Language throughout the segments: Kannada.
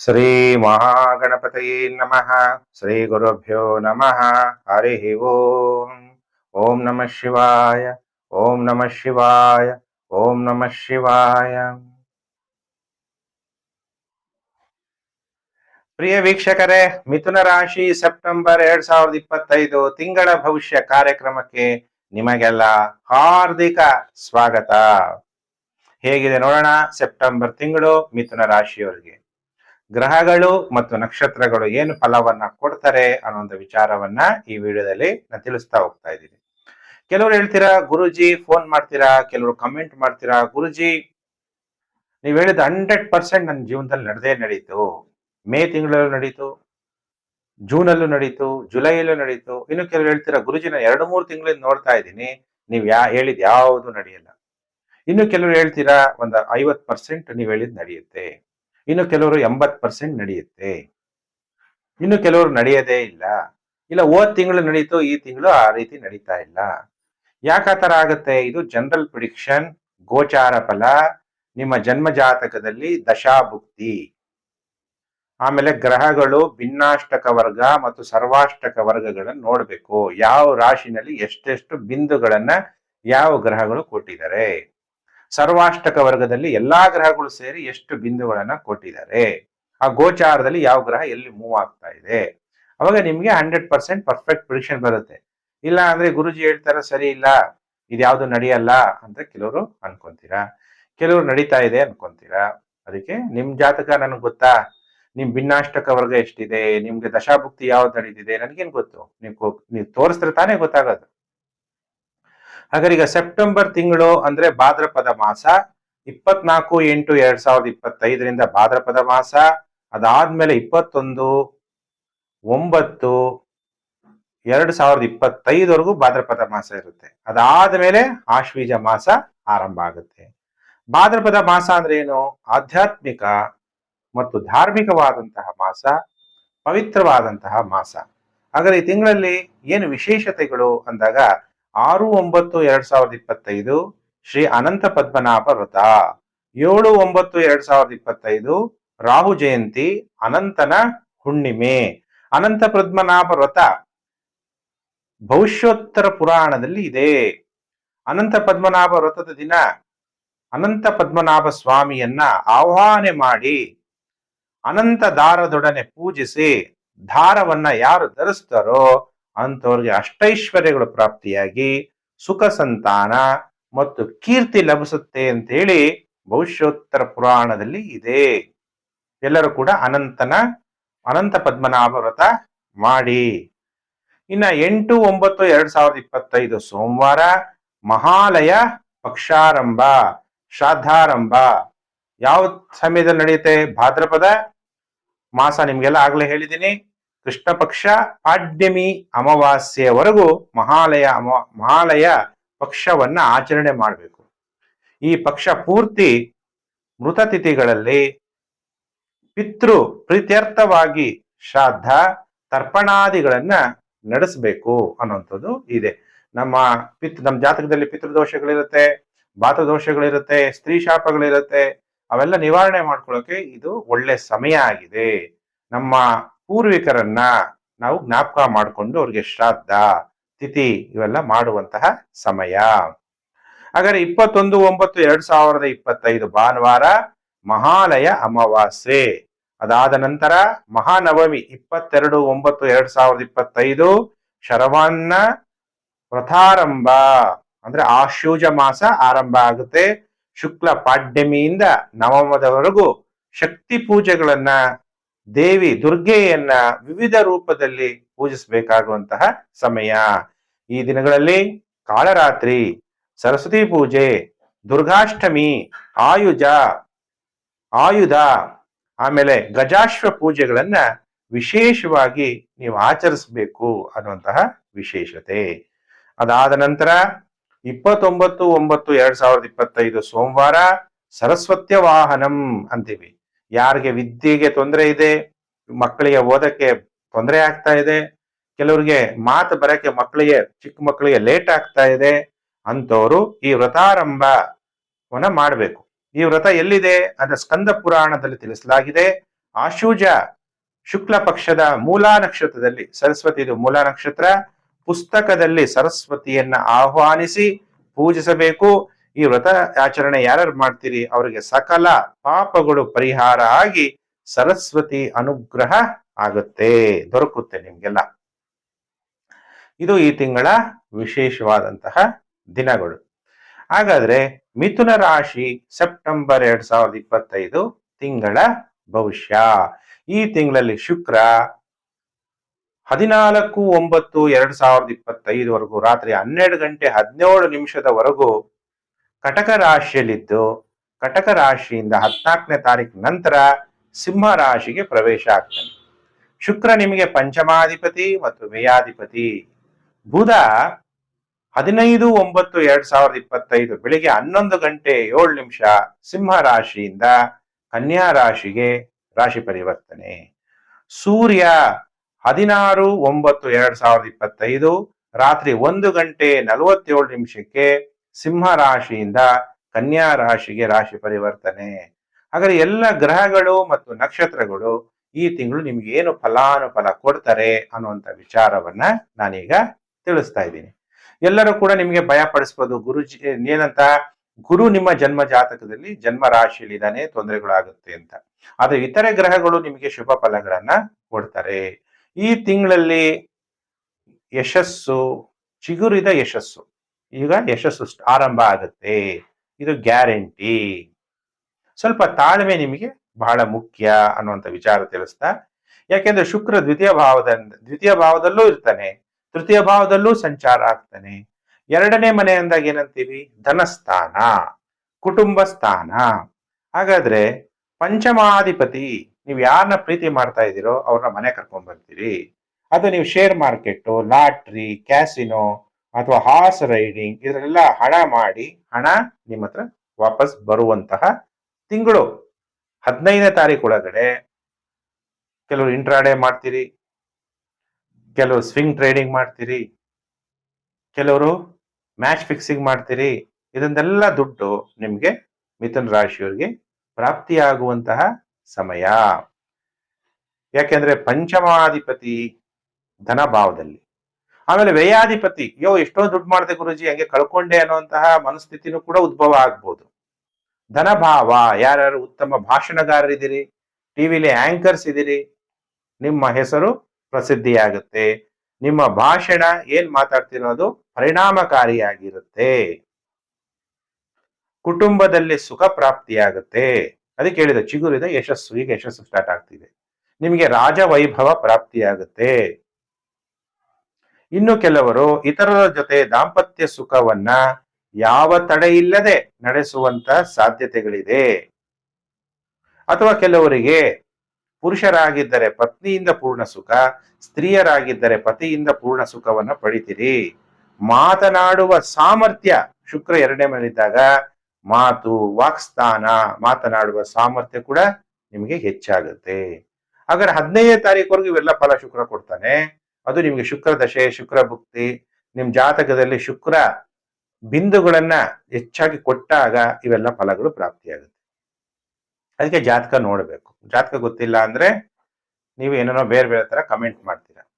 ಶ್ರೀ ಮಹಾಗಣಪತಯೇ ನಮಃ. ಶ್ರೀ ಗುರುಭ್ಯೋ ನಮಃ. ಹರಿ ಓಂ. ಓಂ ನಮಃ ಶಿವಾಯ. ಓಂ ನಮಃ ಶಿವಾಯ. ಓಂ ನಮಃ ಶಿವಾಯ. ಪ್ರಿಯ ವೀಕ್ಷಕರೇ, ಮಿಥುನ ರಾಶಿ ಸೆಪ್ಟೆಂಬರ್ ಎರಡ್ ಸಾವಿರದ ಇಪ್ಪತ್ತೈದು ತಿಂಗಳ ಭವಿಷ್ಯ ಕಾರ್ಯಕ್ರಮಕ್ಕೆ ನಿಮಗೆಲ್ಲ ಹಾರ್ದಿಕ ಸ್ವಾಗತ. ಹೇಗಿದೆ ನೋಡೋಣ, ಸೆಪ್ಟೆಂಬರ್ ತಿಂಗಳು ಮಿಥುನ ರಾಶಿಯವರಿಗೆ. ಗ್ರಹಗಳು ಮತ್ತು ನಕ್ಷತ್ರಗಳು ಏನು ಫಲವನ್ನ ಕೊಡ್ತಾರೆ ಅನ್ನೋ ಒಂದು ವಿಚಾರವನ್ನ ಈ ವಿಡಿಯೋದಲ್ಲಿ ನಾನು ತಿಳಿಸ್ತಾ ಹೋಗ್ತಾ ಇದ್ದೀನಿ. ಕೆಲವರು ಹೇಳ್ತೀರಾ, ಗುರುಜಿ ಫೋನ್ ಮಾಡ್ತೀರಾ, ಕೆಲವರು ಕಮೆಂಟ್ ಮಾಡ್ತೀರಾ, ಗುರುಜಿ ನೀವು ಹೇಳಿದ ಹಂಡ್ರೆಡ್ ಪರ್ಸೆಂಟ್ ನನ್ನ ಜೀವನದಲ್ಲಿ ನಡೆದೇ ನಡೀತು. ಮೇ ತಿಂಗಳಲ್ಲೂ ನಡೀತು, ಜೂನಲ್ಲೂ ನಡೀತು, ಜುಲೈಯಲ್ಲೂ ನಡೀತು. ಇನ್ನು ಕೆಲವರು ಹೇಳ್ತೀರಾ, ಗುರುಜಿ ನಾನು ಎರಡು ಮೂರು ತಿಂಗಳಿಂದ ನೋಡ್ತಾ ಇದ್ದೀನಿ, ನೀವು ಯಾ ಹೇಳಿದ್ ಯಾವುದು ನಡೆಯಲ್ಲ. ಇನ್ನು ಕೆಲವರು ಹೇಳ್ತೀರಾ, ಒಂದು ಐವತ್ ಪರ್ಸೆಂಟ್ ನೀವು ಹೇಳಿದ್ ನಡೆಯುತ್ತೆ. ಇನ್ನು ಕೆಲವರು ಎಂಬತ್ ಪರ್ಸೆಂಟ್ ನಡೆಯುತ್ತೆ. ಇನ್ನು ಕೆಲವರು ನಡೆಯೋದೇ ಇಲ್ಲ. ಇಲ್ಲ, ಹೋದ್ ತಿಂಗಳು ನಡೀತು, ಈ ತಿಂಗಳು ಆ ರೀತಿ ನಡೀತಾ ಇಲ್ಲ. ಯಾಕೆ ಆ ಆಗುತ್ತೆ? ಇದು ಜನರಲ್ ಪ್ರಿಡಿಕ್ಷನ್ ಗೋಚಾರ ಫಲ, ನಿಮ್ಮ ಜನ್ಮ ಜಾತಕದಲ್ಲಿ ದಶಾಭುಕ್ತಿ. ಆಮೇಲೆ ಗ್ರಹಗಳು ಭಿನ್ನಾಷ್ಟಕ ವರ್ಗ ಮತ್ತು ಸರ್ವಾಷ್ಟಕ ವರ್ಗಗಳನ್ನು ನೋಡ್ಬೇಕು. ಯಾವ ರಾಶಿನಲ್ಲಿ ಎಷ್ಟೆಷ್ಟು ಬಿಂದುಗಳನ್ನ ಯಾವ ಗ್ರಹಗಳು ಕೊಟ್ಟಿದ್ದಾರೆ. ಸರ್ವಾಷ್ಟಕ ವರ್ಗದಲ್ಲಿ ಎಲ್ಲಾ ಗ್ರಹಗಳು ಸೇರಿ ಎಷ್ಟು ಬಿಂದುಗಳನ್ನ ಕೊಟ್ಟಿದ್ದಾರೆ? ಆ ಗೋಚಾರದಲ್ಲಿ ಯಾವ ಗ್ರಹ ಎಲ್ಲಿ ಮೂವ್ ಆಗ್ತಾ ಇದೆ? ಅವಾಗ ನಿಮ್ಗೆ ಹಂಡ್ರೆಡ್ ಪರ್ಸೆಂಟ್ ಪರ್ಫೆಕ್ಟ್ ಪ್ರಿಡಿಕ್ಷನ್ ಬರುತ್ತೆ. ಇಲ್ಲ ಅಂದ್ರೆ ಗುರುಜಿ ಹೇಳ್ತಾರ, ಸರಿ ಇಲ್ಲ, ಇದ್ಯಾವುದು ನಡೆಯಲ್ಲ? ಅಂತ ಕೆಲವರು ಅನ್ಕೊಂತೀರಾ? ಕೆಲವರು ನಡೀತಾ ಇದೆ ಅನ್ಕೊಂತೀರಾ? ಅದಕ್ಕೆ ನಿಮ್ ಜಾತಕ ನನಗೆ ಗೊತ್ತಾ? ನಿಮ್ ಭಿನ್ನಾಷ್ಟಕ ವರ್ಗ ಎಷ್ಟಿದೆ? ನಿಮ್ಗೆ ದಶಾಭುಕ್ತಿ ಯಾವ್ದು ನಡೀತಿದೆ? ನನ್ಗೇನ್ ಗೊತ್ತು? ನೀವು ನೀವು ತೋರಿಸಿದ್ರೆ ತಾನೇ ಗೊತ್ತಾಗೋದು. ಹಾಗಾದ್ರೆ ಸೆಪ್ಟೆಂಬರ್ ತಿಂಗಳು ಅಂದ್ರೆ ಭಾದ್ರಪದ ಮಾಸ, ಇಪ್ಪತ್ನಾಲ್ಕು ಎಂಟು ಎರಡ್ ಸಾವಿರದ ಇಪ್ಪತ್ತೈದರಿಂದ ಭಾದ್ರಪದ ಮಾಸ, ಅದಾದ್ಮೇಲೆ ಇಪ್ಪತ್ತೊಂದು, ಒಂಬತ್ತು, ಎರಡು ಸಾವಿರದ ಇಪ್ಪತ್ತೈದವರೆಗೂ ಭಾದ್ರಪದ ಮಾಸ ಇರುತ್ತೆ. ಅದಾದ್ಮೇಲೆ ಆಶ್ವೀಜ ಮಾಸ ಆರಂಭ ಆಗುತ್ತೆ. ಭಾದ್ರಪದ ಮಾಸ ಅಂದ್ರೆ ಏನು? ಆಧ್ಯಾತ್ಮಿಕ ಮತ್ತು ಧಾರ್ಮಿಕವಾದಂತಹ ಮಾಸ, ಪವಿತ್ರವಾದಂತಹ ಮಾಸ. ಹಾಗಾದ್ರೆ ಈ ತಿಂಗಳಲ್ಲಿ ಏನು ವಿಶೇಷತೆಗಳು ಅಂದಾಗ ಆರು ಒಂಬತ್ತು ಎರಡ್ ಸಾವಿರದ ಇಪ್ಪತ್ತೈದು ಶ್ರೀ ಅನಂತ ಪದ್ಮನಾಭ ವ್ರತ ಏಳು ಒಂಬತ್ತು ಎರಡ್ ಸಾವಿರದ ಇಪ್ಪತ್ತೈದು ರಾಹು ಜಯಂತಿ, ಅನಂತನ ಹುಣ್ಣಿಮೆ. ಅನಂತ ಪದ್ಮನಾಭ ವ್ರತ ಭವಿಷ್ಯೋತ್ತರ ಪುರಾಣದಲ್ಲಿ ಇದೆ. ಅನಂತ ಪದ್ಮನಾಭ ವ್ರತದ ದಿನ ಅನಂತ ಪದ್ಮನಾಭ ಸ್ವಾಮಿಯನ್ನ ಆಹ್ವಾನೆ ಮಾಡಿ ಅನಂತ ದಾರದೊಡನೆ ಪೂಜಿಸಿ ದಾರವನ್ನ ಯಾರು ಧರಿಸ್ತಾರೋ ಅಂಥವ್ರಿಗೆ ಅಷ್ಟೈಶ್ವರ್ಯಗಳು ಪ್ರಾಪ್ತಿಯಾಗಿ ಸುಖ ಸಂತಾನ ಮತ್ತು ಕೀರ್ತಿ ಲಭಿಸುತ್ತೆ ಅಂತ ಹೇಳಿ ಭವಿಷ್ಯೋತ್ತರ ಪುರಾಣದಲ್ಲಿ ಇದೆ. ಎಲ್ಲರೂ ಕೂಡ ಅನಂತನ, ಅನಂತ ಪದ್ಮನಾಭ ವ್ರತ ಮಾಡಿ. ಇನ್ನ ಎಂಟು, ಒಂಬತ್ತು, ಎರಡ್ ಸಾವಿರದ ಇಪ್ಪತ್ತೈದು ಸೋಮವಾರ ಮಹಾಲಯ ಪಕ್ಷಾರಂಭ ಶ್ರಾದ್ದಾರಂಭ ಯಾವ ಸಮಯದಲ್ಲಿ ನಡೆಯುತ್ತೆ? ಭಾದ್ರಪದ? ಮಾಸ ನಿಮ್ಗೆಲ್ಲ ಆಗ್ಲೇ ಹೇಳಿದ್ದೀನಿ. ಕೃಷ್ಣ ಪಕ್ಷ ಪಾಡ್ಯಮಿ ಅಮಾವಾಸ್ಯೆಯವರೆಗೂ ಮಹಾಲಯ ಮಹಾಲಯ ಪಕ್ಷವನ್ನ ಆಚರಣೆ ಮಾಡಬೇಕು. ಈ ಪಕ್ಷ ಪೂರ್ತಿ ಮೃತ ತಿಥಿಗಳಲ್ಲಿ ಪಿತೃ ಪ್ರೀತ್ಯರ್ಥವಾಗಿ ಶ್ರಾದ್ದ ತರ್ಪಣಾದಿಗಳನ್ನ ನಡೆಸಬೇಕು ಅನ್ನುವಂಥದ್ದು ಇದೆ. ನಮ್ಮ ಪಿತ್, ನಮ್ಮ ಜಾತಕದಲ್ಲಿ ಪಿತೃದೋಷಗಳಿರುತ್ತೆ ಬಾತದೋಷಗಳಿರುತ್ತೆ ಸ್ತ್ರೀ ಶಾಪಗಳಿರುತ್ತೆ, ಅವೆಲ್ಲ ನಿವಾರಣೆ ಮಾಡ್ಕೊಳ್ಳೋಕೆ ಇದು ಒಳ್ಳೆ ಸಮಯ ಆಗಿದೆ. ನಮ್ಮ ಪೂರ್ವಿಕರನ್ನ ನಾವು ಜ್ಞಾಪಕ ಮಾಡಿಕೊಂಡು ಅವ್ರಿಗೆ ಶ್ರಾದ್ದ, ತಿಥಿ ಇವೆಲ್ಲ ಮಾಡುವಂತಹ ಸಮಯ. ಹಾಗಾದ್ರೆ ಇಪ್ಪತ್ತೊಂದು, ಒಂಬತ್ತು, ಎರಡ್ ಸಾವಿರದ ಇಪ್ಪತ್ತೈದು ಭಾನುವಾರ ಮಹಾಲಯ ಅಮಾವಾಸ್ಯೆ. ಅದಾದ ನಂತರ ಮಹಾನವಮಿ ಇಪ್ಪತ್ತೆರಡು, ಒಂಬತ್ತು, ಎರಡ್ ಸಾವಿರದ ಇಪ್ಪತ್ತೈದು ಶರವನ್ನ ವ್ರತಾರಂಭ. ಅಂದ್ರೆ ಆಶೂಜ ಮಾಸ ಆರಂಭ ಆಗುತ್ತೆ. ಶುಕ್ಲ ಪಾಡ್ಯಮಿಯಿಂದ ನವಮದವರೆಗೂ ಶಕ್ತಿ ಪೂಜೆಗಳನ್ನ ದೇವಿ ದುರ್ಗೆಯನ್ನ ವಿವಿಧ ರೂಪದಲ್ಲಿ ಪೂಜಿಸಬೇಕಾಗುವಂತಹ ಸಮಯ. ಈ ದಿನಗಳಲ್ಲಿ ಕಾಳರಾತ್ರಿ, ಸರಸ್ವತಿ ಪೂಜೆ, ದುರ್ಗಾಷ್ಟಮಿ, ಆಯುಜ, ಆಯುಧ, ಆಮೇಲೆ ಗಜಾಶ್ವ ಪೂಜೆಗಳನ್ನ ವಿಶೇಷವಾಗಿ ನೀವು ಆಚರಿಸಬೇಕು ಅನ್ನುವಂತಹ ವಿಶೇಷತೆ. ಅದಾದ ನಂತರ ಇಪ್ಪತ್ತೊಂಬತ್ತು, ಒಂಬತ್ತು, ಎರಡ್ ಸಾವಿರದ ಇಪ್ಪತ್ತೈದು ಸೋಮವಾರ ಸರಸ್ವತ್ಯ ವಾಹನಂ ಅಂತೀವಿ. ಯಾರಿಗೆ ವಿದ್ಯೆಗೆ ತೊಂದರೆ ಇದೆ, ಮಕ್ಕಳಿಗೆ ಓದಕ್ಕೆ ತೊಂದರೆ ಆಗ್ತಾ ಇದೆ, ಕೆಲವರಿಗೆ ಮಾತು ಬರಕ್ಕೆ ಮಕ್ಕಳಿಗೆ, ಚಿಕ್ಕ ಮಕ್ಕಳಿಗೆ ಲೇಟ್ ಆಗ್ತಾ ಇದೆ ಅಂತವರು ಈ ವ್ರತಾರಂಭವನ್ನ ಮಾಡಬೇಕು. ಈ ವ್ರತ ಎಲ್ಲಿದೆ? ಅದ ಸ್ಕಂದ ಪುರಾಣದಲ್ಲಿ ತಿಳಿಸಲಾಗಿದೆ. ಆಶೂಜ ಶುಕ್ಲ ಪಕ್ಷದ ಮೂಲಾ ನಕ್ಷತ್ರದಲ್ಲಿ, ಸರಸ್ವತಿದು ಮೂಲಾ ನಕ್ಷತ್ರ, ಪುಸ್ತಕದಲ್ಲಿ ಸರಸ್ವತಿಯನ್ನ ಆಹ್ವಾನಿಸಿ ಪೂಜಿಸಬೇಕು. ಈ ವ್ರತ ಆಚರಣೆ ಯಾರ್ಯಾರು ಮಾಡ್ತೀರಿ? ಅವರಿಗೆ ಸಕಲ ಪಾಪಗಳು ಪರಿಹಾರ ಆಗಿ ಸರಸ್ವತಿ ಅನುಗ್ರಹ ಆಗುತ್ತೆ, ದೊರಕುತ್ತೆ ನಿಮ್ಗೆಲ್ಲ. ಇದು ಈ ತಿಂಗಳ ವಿಶೇಷವಾದಂತಹ ದಿನಗಳು. ಹಾಗಾದ್ರೆ ಮಿಥುನ ರಾಶಿ ಸೆಪ್ಟೆಂಬರ್ ಎರಡ್ ಸಾವಿರದ ಇಪ್ಪತ್ತೈದು ತಿಂಗಳ ಭವಿಷ್ಯ. ಈ ತಿಂಗಳಲ್ಲಿ ಶುಕ್ರ ಹದಿನಾಲ್ಕು ಒಂಬತ್ತು ಎರಡ್ ಸಾವಿರದ ಇಪ್ಪತ್ತೈದವರೆಗೂ ರಾತ್ರಿ ಹನ್ನೆರಡು ಗಂಟೆ ಹದಿನೇಳು ನಿಮಿಷದವರೆಗೂ ಕಟಕ ರಾಶಿಯಲ್ಲಿದ್ದು, ಕಟಕ ರಾಶಿಯಿಂದ ಹದಿನಾಲ್ಕನೇ ತಾರೀಕು ನಂತರ ಸಿಂಹ ರಾಶಿಗೆ ಪ್ರವೇಶ ಆಗ್ತಾನೆ ಶುಕ್ರ ನಿಮಗೆ ಪಂಚಮಾಧಿಪತಿ ಮತ್ತು ವ್ಯಯಾಧಿಪತಿ ಬುಧ ಹದಿನೈದು, ಒಂಬತ್ತು, ಎರಡ್ ಸಾವಿರದ ಇಪ್ಪತ್ತೈದು ಬೆಳಿಗ್ಗೆ ಹನ್ನೊಂದು ಗಂಟೆ ಏಳು ನಿಮಿಷ ಸಿಂಹ ರಾಶಿಯಿಂದ ಕನ್ಯಾ ರಾಶಿಗೆ ರಾಶಿ ಪರಿವರ್ತನೆ. ಸೂರ್ಯ ಹದಿನಾರು, ಒಂಬತ್ತು, ಎರಡ್ ಸಾವಿರದ ಇಪ್ಪತ್ತೈದು ರಾತ್ರಿ ಒಂದು ಗಂಟೆ ನಲವತ್ತೇಳು ನಿಮಿಷಕ್ಕೆ ಸಿಂಹ ರಾಶಿಯಿಂದ ಕನ್ಯಾ ರಾಶಿಗೆ ರಾಶಿ ಪರಿವರ್ತನೆ. ಹಾಗಾದ್ರೆ ಎಲ್ಲ ಗ್ರಹಗಳು ಮತ್ತು ನಕ್ಷತ್ರಗಳು ಈ ತಿಂಗಳು ನಿಮ್ಗೆ ಏನು ಫಲಾನುಫಲ ಕೊಡ್ತಾರೆ ಅನ್ನುವಂತ ವಿಚಾರವನ್ನ ನಾನೀಗ ತಿಳಿಸ್ತಾ ಇದ್ದೀನಿ. ಎಲ್ಲರೂ ಕೂಡ ನಿಮಗೆ ಭಯ ಪಡಿಸ್ಬೋದು ಗುರುಜಿ, ಏನಂತ, ಗುರು ನಿಮ್ಮ ಜನ್ಮ ಜಾತಕದಲ್ಲಿ ಜನ್ಮ ರಾಶಿಯಲ್ಲಿ ಇದ್ದಾನೆ ತೊಂದರೆಗಳಾಗುತ್ತೆ ಅಂತ. ಆದ್ರೆ ಇತರೆ ಗ್ರಹಗಳು ನಿಮಗೆ ಶುಭ ಫಲಗಳನ್ನ ಕೊಡ್ತಾರೆ. ಈ ತಿಂಗಳಲ್ಲಿ ಯಶಸ್ಸು, ಚಿಗುರಿದ ಯಶಸ್ಸು. ಈಗ ಯಶಸ್ಸು ಆರಂಭ ಆಗುತ್ತೆ. ಇದು ಗ್ಯಾರಂಟಿ. ಸ್ವಲ್ಪ ತಾಳ್ಮೆ ನಿಮಗೆ ಬಹಳ ಮುಖ್ಯ ಅನ್ನುವಂಥ ವಿಚಾರ ತಿಳಿಸ್ತಾ, ಯಾಕೆಂದ್ರೆ ಶುಕ್ರ ದ್ವಿತೀಯ ಭಾವದ, ದ್ವಿತೀಯ ಭಾವದಲ್ಲೂ ಇರ್ತಾನೆ, ತೃತೀಯ ಭಾವದಲ್ಲೂ ಸಂಚಾರ ಆಗ್ತಾನೆ. ಎರಡನೇ ಮನೆ ಅಂದಾಗ ಏನಂತೀವಿ? ಧನಸ್ಥಾನ, ಕುಟುಂಬ ಸ್ಥಾನ. ಹಾಗಾದ್ರೆ ಪಂಚಮಾಧಿಪತಿ, ನೀವು ಯಾರನ್ನ ಪ್ರೀತಿ ಮಾಡ್ತಾ ಇದ್ದೀರೋ ಅವ್ರನ್ನ ಮನೆ ಕರ್ಕೊಂಡ್ ಬರ್ತೀರಿ. ಅದು ನೀವು ಶೇರ್ ಮಾರ್ಕೆಟ್ ಲಾಟ್ರಿ, ಕ್ಯಾಸಿನೋ ಅಥವಾ ಹಾರ್ಸ್ ರೈಡಿಂಗ್ ಇದರೆಲ್ಲ ಹಣ ಮಾಡಿ ಹಣ ನಿಮ್ಮ ಹತ್ರ ವಾಪಸ್ ಬರುವಂತಹ ತಿಂಗಳು. ಹದಿನೈದನೇ ತಾರೀಕು ಒಳಗಡೆ ಕೆಲವರು ಇಂಟ್ರಾಡೇ ಮಾಡ್ತೀರಿ, ಕೆಲವರು ಸ್ವಿಂಗ್ ಟ್ರೇಡಿಂಗ್ ಮಾಡ್ತೀರಿ, ಕೆಲವರು ಮ್ಯಾಚ್ ಫಿಕ್ಸಿಂಗ್ ಮಾಡ್ತೀರಿ, ಇದನ್ನೆಲ್ಲ ದುಡ್ಡು ನಿಮಗೆ ಮಿಥುನ್ ರಾಶಿಯವರಿಗೆ ಪ್ರಾಪ್ತಿಯಾಗುವಂತಹ ಸಮಯ. ಯಾಕೆಂದ್ರೆ ಪಂಚಮಾಧಿಪತಿ ಧನಭಾವದಲ್ಲಿ ಆಮೇಲೆ ವ್ಯಯಾಧಿಪತಿ ಯೋ ಎಷ್ಟೋ ದುಡ್ಡು ಮಾಡಿದೆ ಗುರುಜಿ, ಹಂಗೆ ಕಳ್ಕೊಂಡೆ ಅನ್ನುವಂತಹ ಮನಸ್ಥಿತಿನೂ ಕೂಡ ಉದ್ಭವ ಆಗ್ಬೋದು. ಧನಭಾವ, ಯಾರ್ಯಾರು ಉತ್ತಮ ಭಾಷಣಗಾರರಿದ್ದೀರಿ ಟಿವಿಲಿ ಆಂಕರ್ಸ್ ಇದ್ದೀರಿ, ನಿಮ್ಮ ಹೆಸರು ಪ್ರಸಿದ್ಧಿಯಾಗುತ್ತೆ. ನಿಮ್ಮ ಭಾಷಣ ಏನ್ ಮಾತಾಡ್ತಿರೋದು ಪರಿಣಾಮಕಾರಿಯಾಗಿರುತ್ತೆ. ಕುಟುಂಬದಲ್ಲಿ ಸುಖ ಪ್ರಾಪ್ತಿಯಾಗುತ್ತೆ. ಅದಕ್ಕೆ ಹೇಳಿದ ಚಿಗುರಿದ ಯಶಸ್ಸು ಈಗ ಯಶಸ್ಸು ಸ್ಟಾರ್ಟ್ ಆಗ್ತಿದೆ. ನಿಮಗೆ ರಾಜವೈಭವ ಪ್ರಾಪ್ತಿಯಾಗುತ್ತೆ. ಇನ್ನು ಕೆಲವರು ಇತರರ ಜೊತೆ ದಾಂಪತ್ಯ ಸುಖವನ್ನ ಯಾವ ತಡೆ ಇಲ್ಲದೆ ನಡೆಸುವಂತ ಸಾಧ್ಯತೆಗಳಿದೆ. ಅಥವಾ ಕೆಲವರಿಗೆ ಪುರುಷರಾಗಿದ್ದರೆ ಪತ್ನಿಯಿಂದ ಪೂರ್ಣ ಸುಖ, ಸ್ತ್ರೀಯರಾಗಿದ್ದರೆ ಪತಿಯಿಂದ ಪೂರ್ಣ ಸುಖವನ್ನ ಪಡಿತೀರಿ. ಮಾತನಾಡುವ ಸಾಮರ್ಥ್ಯ ಶುಕ್ರ ಎರಡನೇ ಮೇಲಿದ್ದಾಗ ಮಾತು ವಾಕ್ಸ್ಥಾನ ಮಾತನಾಡುವ ಸಾಮರ್ಥ್ಯ ಕೂಡ ನಿಮಗೆ ಹೆಚ್ಚಾಗುತ್ತೆ. ಹಾಗಾದ್ರೆ ಹದಿನೈದನೇ ತಾರೀಕುವರೆಗೂ ಇವೆಲ್ಲ ಫಲ ಶುಕ್ರ ಕೊಡ್ತಾನೆ. ಅದು ನಿಮಗೆ ಶುಕ್ರ ದಶೆ, ಶುಕ್ರ ಭುಕ್ತಿ, ನಿಮ್ ಜಾತಕದಲ್ಲಿ ಶುಕ್ರ ಬಿಂದುಗಳನ್ನ ಹೆಚ್ಚಾಗಿ ಕೊಟ್ಟಾಗ ಇವೆಲ್ಲ ಫಲಗಳು ಪ್ರಾಪ್ತಿಯಾಗುತ್ತೆ. ಅದಕ್ಕೆ ಜಾತಕ ನೋಡಬೇಕು. ಜಾತಕ ಗೊತ್ತಿಲ್ಲ ಅಂದ್ರೆ ನೀವು ಏನೇನೋ ಬೇರೆ ಬೇರೆ ತರ ಕಮೆಂಟ್ ಮಾಡ್ತೀರಾ.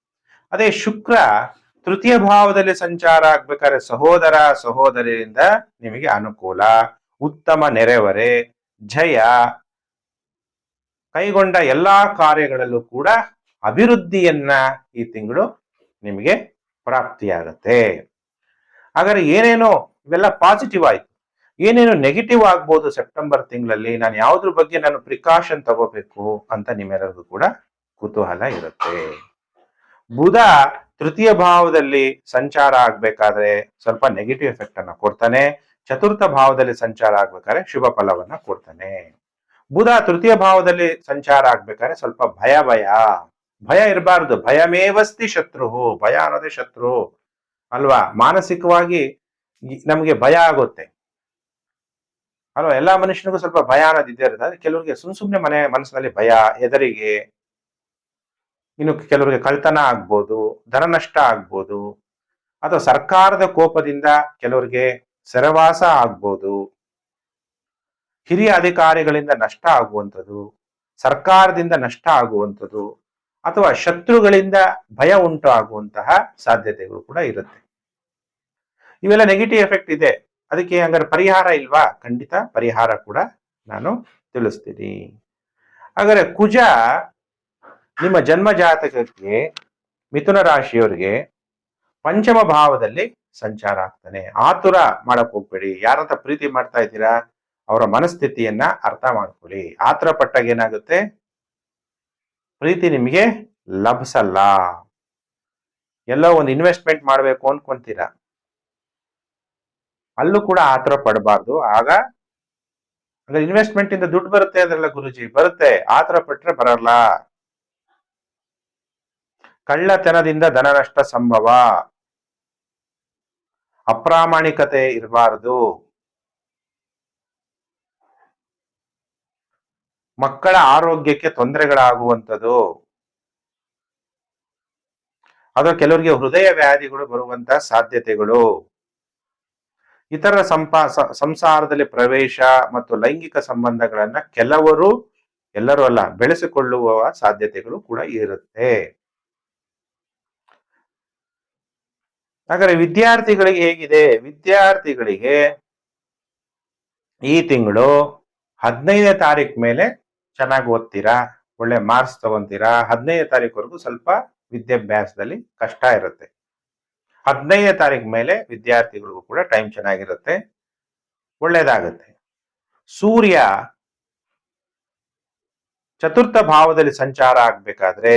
ಅದೇ ಶುಕ್ರ ತೃತೀಯ ಭಾವದಲ್ಲಿ ಸಂಚಾರ ಆಗ್ಬೇಕಾದ್ರೆ ಸಹೋದರ, ಸಹೋದರಿಯಿಂದ ನಿಮಗೆ ಅನುಕೂಲ. ಉತ್ತಮ ನೆರೆವರೆ ಜಯ. ಕೈಗೊಂಡ ಎಲ್ಲಾ ಕಾರ್ಯಗಳಲ್ಲೂ ಕೂಡ ಅಭಿವೃದ್ಧಿಯನ್ನ ಈ ತಿಂಗಳು ನಿಮಗೆ ಪ್ರಾಪ್ತಿಯಾಗತ್ತೆ. ಹಾಗಾದ್ರೆ ಏನೇನೋ ಇವೆಲ್ಲ ಪಾಸಿಟಿವ್ ಆಯ್ತು. ಏನೇನು ನೆಗೆಟಿವ್ ಆಗ್ಬೋದು ಸೆಪ್ಟೆಂಬರ್ ತಿಂಗಳಲ್ಲಿ, ನಾನು ಯಾವ್ದ್ರ ಬಗ್ಗೆ ನಾನು ಪ್ರಿಕಾಷನ್ ತಗೋಬೇಕು ಅಂತ ನಿಮ್ಮೆಲ್ಲರಿಗೂ ಕೂಡ ಕುತೂಹಲ ಇರುತ್ತೆ. ಬುಧ ತೃತೀಯ ಭಾವದಲ್ಲಿ ಸಂಚಾರ ಆಗ್ಬೇಕಾದ್ರೆ ಸ್ವಲ್ಪ ನೆಗೆಟಿವ್ ಎಫೆಕ್ಟ್ ಅನ್ನ ಕೊಡ್ತಾನೆ. ಚತುರ್ಥ ಭಾವದಲ್ಲಿ ಸಂಚಾರ ಆಗ್ಬೇಕಾದ್ರೆ ಶುಭ ಫಲವನ್ನ ಕೊಡ್ತಾನೆ. ಬುಧ ತೃತೀಯ ಭಾವದಲ್ಲಿ ಸಂಚಾರ ಆಗ್ಬೇಕಾದ್ರೆ ಸ್ವಲ್ಪ ಭಯ ಭಯ. ಭಯ ಇರಬಾರ್ದು. ಭಯಮೇವಸ್ತಿ ಶತ್ರು ಭಯ ಅನ್ನೋದೇ ಶತ್ರು ಅಲ್ವಾ? ಮಾನಸಿಕವಾಗಿ ನಮಗೆ ಭಯ ಆಗುತ್ತೆ. ಅಲ್ವಾ? ಎಲ್ಲಾ ಮನುಷ್ಯನಿಗೂ ಸ್ವಲ್ಪ ಭಯ ಅನ್ನೋದು ಇದ್ದೇ ಇರುತ್ತೆ. ಕೆಲವರಿಗೆ ಸುಮ್ ಸುಮ್ನೆ ಮನೆ ಮನಸ್ಸಿನಲ್ಲಿ ಭಯ ಎದರಿಗೆ ಇನ್ನು ಕೆಲವರಿಗೆ ಕಳ್ತನ ಆಗ್ಬೋದು ಧನ ನಷ್ಟ ಆಗ್ಬೋದು, ಅಥವಾ ಸರ್ಕಾರದ ಕೋಪದಿಂದ ಕೆಲವರಿಗೆ ಸೆರೆವಾಸ ಆಗ್ಬೋದು, ಹಿರಿಯ ಅಧಿಕಾರಿಗಳಿಂದ ನಷ್ಟ ಆಗುವಂಥದ್ದು, ಸರ್ಕಾರದಿಂದ ನಷ್ಟ ಆಗುವಂಥದ್ದು ಅಥವಾ ಶತ್ರುಗಳಿಂದ ಭಯ ಉಂಟು ಆಗುವಂತಹ ಸಾಧ್ಯತೆಗಳು ಕೂಡ ಇರುತ್ತೆ. ಇವೆಲ್ಲ ನೆಗೆಟಿವ್ ಎಫೆಕ್ಟ್ ಇದೆ. ಅದಕ್ಕೆ ಹಂಗಾರೆ ಪರಿಹಾರ ಇಲ್ವಾ? ಖಂಡಿತ ಪರಿಹಾರ ಕೂಡ ನಾನು ತಿಳಿಸ್ತೀನಿ. ಹಾಗಾದ್ರೆ ಕುಜ ನಿಮ್ಮ ಜನ್ಮ ಜಾತಕಕ್ಕೆ, ಮಿಥುನ ರಾಶಿಯವರಿಗೆ ಪಂಚಮ ಭಾವದಲ್ಲಿ ಸಂಚಾರ ಆಗ್ತಾನೆ. ಆತುರ ಮಾಡಕ್ ಹೋಗ್ಬೇಡಿ. ಯಾರಂತ ಪ್ರೀತಿ ಮಾಡ್ತಾ ಇದ್ದೀರಾ? ಅವರ ಮನಸ್ಥಿತಿಯನ್ನ ಅರ್ಥ ಮಾಡ್ಕೊಳ್ಳಿ. ಆತರ ಪಟ್ಟಾಗ ಏನಾಗುತ್ತೆ? ಪ್ರೀತಿ ನಿಮಗೆ ಲಭಿಸಲ್ಲ. ಎಲ್ಲೋ ಒಂದು ಇನ್ವೆಸ್ಟ್ಮೆಂಟ್ ಮಾಡಬೇಕು ಅನ್ಕೊಂತೀರ. ಅಲ್ಲೂ ಕೂಡ ಆತರ ಪಡಬಾರ್ದು. ಆಗ ಅಂದ್ರೆ ಇನ್ವೆಸ್ಟ್ಮೆಂಟ್ ಇಂದ ದುಡ್ಡು ಬರುತ್ತೆ, ಅದ್ರಲ್ಲ ಗುರುಜಿ. ಬರುತ್ತೆ. ಆತರ ಪಟ್ರೆ ಬರಲ್ಲ. ಕಳ್ಳತನದಿಂದ ಧನ ನಷ್ಟ ಸಂಭವ. ಅಪ್ರಾಮಾಣಿಕತೆ ಇರಬಾರದು. ಮಕ್ಕಳ ಆರೋಗ್ಯಕ್ಕೆ ತೊಂದರೆಗಳಾಗುವಂಥದ್ದು. ಅಥವಾ ಕೆಲವರಿಗೆ ಹೃದಯ ವ್ಯಾಧಿಗಳು ಬರುವಂತಹ ಸಾಧ್ಯತೆಗಳು. ಇತರ ಸಂಸಾರದಲ್ಲಿ ಪ್ರವೇಶ ಮತ್ತು ಲೈಂಗಿಕ ಸಂಬಂಧಗಳನ್ನ ಕೆಲವರು, ಎಲ್ಲರೂ ಅಲ್ಲ, ಬೆಳೆಸಿಕೊಳ್ಳುವ ಸಾಧ್ಯತೆಗಳು ಕೂಡ ಇರುತ್ತೆ. ಹಾಗಾದ್ರೆ ವಿದ್ಯಾರ್ಥಿಗಳಿಗೆ ಹೇಗಿದೆ? ವಿದ್ಯಾರ್ಥಿಗಳಿಗೆ ಈ ತಿಂಗಳು ಹದಿನೈದನೇ ತಾರೀಕು ಮೇಲೆ ಚೆನ್ನಾಗಿ ಓದ್ತೀರಾ? ಒಳ್ಳೆ ಮಾರ್ಕ್ಸ್ ತಗೊಂತೀರಾ? ಹದಿನೈದು ತಾರೀಕುವರೆಗೂ ಸ್ವಲ್ಪ ವಿದ್ಯಾಭ್ಯಾಸದಲ್ಲಿ ಕಷ್ಟ ಇರುತ್ತೆ. ಹದಿನೈದನೇ ತಾರೀಕು ಮೇಲೆ ವಿದ್ಯಾರ್ಥಿಗಳಿಗೂ ಕೂಡ ಟೈಮ್ ಚೆನ್ನಾಗಿರುತ್ತೆ. ಒಳ್ಳೇದಾಗುತ್ತೆ. ಸೂರ್ಯ ಚತುರ್ಥ ಭಾವದಲ್ಲಿ ಸಂಚಾರ ಆಗ್ಬೇಕಾದ್ರೆ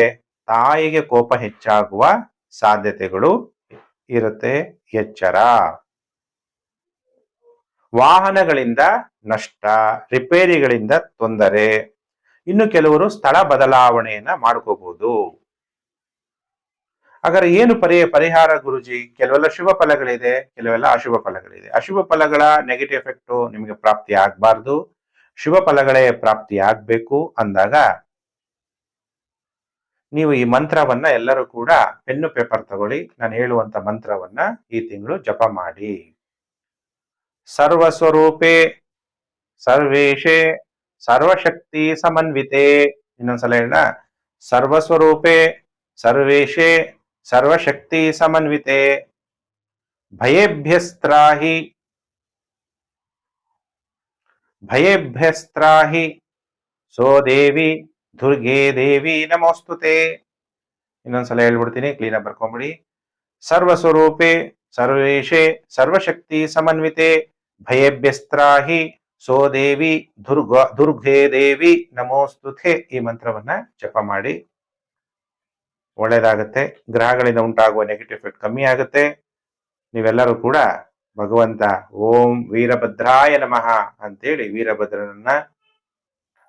ತಾಯಿಗೆ ಕೋಪ ಹೆಚ್ಚಾಗುವ ಸಾಧ್ಯತೆಗಳು ಇರುತ್ತೆ. ಎಚ್ಚರ. ವಾಹನಗಳಿಂದ ನಷ್ಟ ರಿಪೇರಿಗಳಿಂದ ತೊಂದರೆ. ಇನ್ನು ಕೆಲವರು ಸ್ಥಳ ಬದಲಾವಣೆಯನ್ನ ಮಾಡ್ಕೋಬಹುದು ಹಾಗಾದ್ರೆ ಏನು ಪರಿ, ಪರಿಹಾರ ಗುರುಜಿ? ಕೆಲವೆಲ್ಲ ಶುಭ ಫಲಗಳಿದೆ, ಕೆಲವೆಲ್ಲ ಅಶುಭ ಫಲಗಳಿದೆ. ಅಶುಭ ಫಲಗಳ ನೆಗೆಟಿವ್ ಎಫೆಕ್ಟ್ ನಿಮಗೆ ಪ್ರಾಪ್ತಿ ಆಗ್ಬಾರ್ದು. ಶುಭ ಫಲಗಳೇ ಪ್ರಾಪ್ತಿ ಆಗ್ಬೇಕು ಅಂದಾಗ ನೀವು ಈ ಮಂತ್ರವನ್ನ ಎಲ್ಲರೂ ಕೂಡ ಪೆನ್ನು ಪೇಪರ್ ತಗೊಳ್ಳಿ. ನಾನು ಹೇಳುವಂತ ಮಂತ್ರವನ್ನ ಈ ತಿಂಗಳು ಜಪ ಮಾಡಿ. ಸರ್ವಸ್ವರೂಪೇ, ಸರ್ವೇಶೇ ಸರ್ವಶಕ್ತಿ ಸಮನ್ವಿತೆ. ಇನ್ನೊಂದ್ಸಲ ಹೇಳ ಸರ್ವಸ್ವರೂಪೇ, ಸರ್ವೇಶೇ, ಸರ್ವಶಕ್ತಿ ಸಮನ್ವಿತೆ. ಭಯೇಭ್ಯಸ್ತ್ರಾಹಿ ಭಯೇಭ್ಯಸ್ತ್ರಾಹಿ. ಸೋ ದೇವಿ, ದುರ್ಗೆ ದೇವಿ, ನಮೋಸ್ತುತೆ. ಇನ್ನೊಂದ್ಸಲ ಹೇಳ್ಬಿಡ್ತೀನಿ ಕ್ಲೀನಾಗಿ ಬರ್ಕೊಂಬಿಡಿ. ಸರ್ವಸ್ವರೂಪೇ, ಸರ್ವೇಶೇ, ಸರ್ವಶಕ್ತಿ ಸಮನ್ವಿತೆ. ಭಯೇಭ್ಯಸ್ತ್ರಾಹಿ ಸೋ ದೇವಿ ದುರ್ಗ, ದುರ್ಗೆ ದೇವಿ ನಮೋಸ್ತುತೆ ಈ ಮಂತ್ರವನ್ನ ಜಪ ಮಾಡಿ. ಒಳ್ಳೇದಾಗುತ್ತೆ. ಗ್ರಹಗಳಿಂದ ಉಂಟಾಗುವ ನೆಗೆಟಿವ್ ಎಫೆಕ್ಟ್ ಕಮ್ಮಿ ಆಗುತ್ತೆ. ನೀವೆಲ್ಲರೂ ಕೂಡ ಭಗವಂತ ಓಂ ವೀರಭದ್ರಾಯ ನಮಃ ಅಂತೇಳಿ ವೀರಭದ್ರನನ್ನ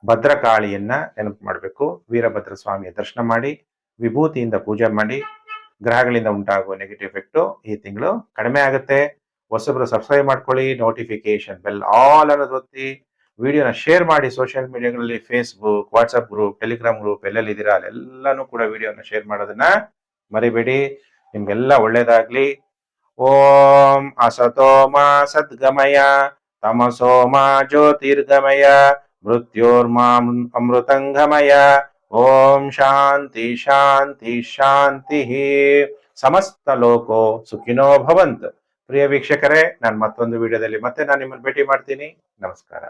ಭದ್ರಕಾಳಿಯನ್ನ ನೆನಪು ಮಾಡಬೇಕು. ವೀರಭದ್ರ ಸ್ವಾಮಿಯ ದರ್ಶನ ಮಾಡಿ, ವಿಭೂತಿಯಿಂದ ಪೂಜೆ ಮಾಡಿ, ಗ್ರಹಗಳಿಂದ ಉಂಟಾಗುವ ನೆಗೆಟಿವ್ ಎಫೆಕ್ಟು ಈ ತಿಂಗಳು ಕಡಿಮೆ ಆಗುತ್ತೆ. ಹೊಸಬ್ರು ಸಬ್ಸ್ಕ್ರೈಬ್ ಮಾಡ್ಕೊಳ್ಳಿ ನೋಟಿಫಿಕೇಶನ್ ಬೆಲ್ ಆಲ್ ಅನ್ನೋದು ಒತ್ತಿ ವಿಡಿಯೋನ ಶೇರ್ ಮಾಡಿ social ಮೀಡಿಯಾಗಳಲ್ಲಿ Facebook WhatsApp group Telegram group ಎಲ್ಲೆಲ್ಲಿದ್ದೀರಾ ಅಲ್ಲೆಲ್ಲಾನು ಕೂಡ ವಿಡಿಯೋನ ಶೇರ್ ಮಾಡೋದನ್ನ ಮರಿಬೇಡಿ. ನಿಮ್ಗೆಲ್ಲ ಒಳ್ಳೇದಾಗ್ಲಿ. ಓಂ ಅಸತೋಮ ಸದ್ಗಮಯ, ತಮಸೋಮ ಜ್ಯೋತಿರ್ಗಮಯ, ಮೃತ್ಯೋರ್ಮಾ ಅಮೃತಂಗಮಯ. ಓಂ ಶಾಂತಿ ಶಾಂತಿ ಶಾಂತಿ ಸಮಸ್ತ ಲೋಕೋ ಸುಖಿನೋ ಭವಂತ್. ಪ್ರಿಯ ವೀಕ್ಷಕರೇ ನಾನು ಮತ್ತೊಂದು ವಿಡಿಯೋದಲ್ಲಿ ಮತ್ತೆ ನಾನು ನಿಮ್ಮನ್ನು ಭೇಟಿ ಮಾಡ್ತೀನಿ. ನಮಸ್ಕಾರ.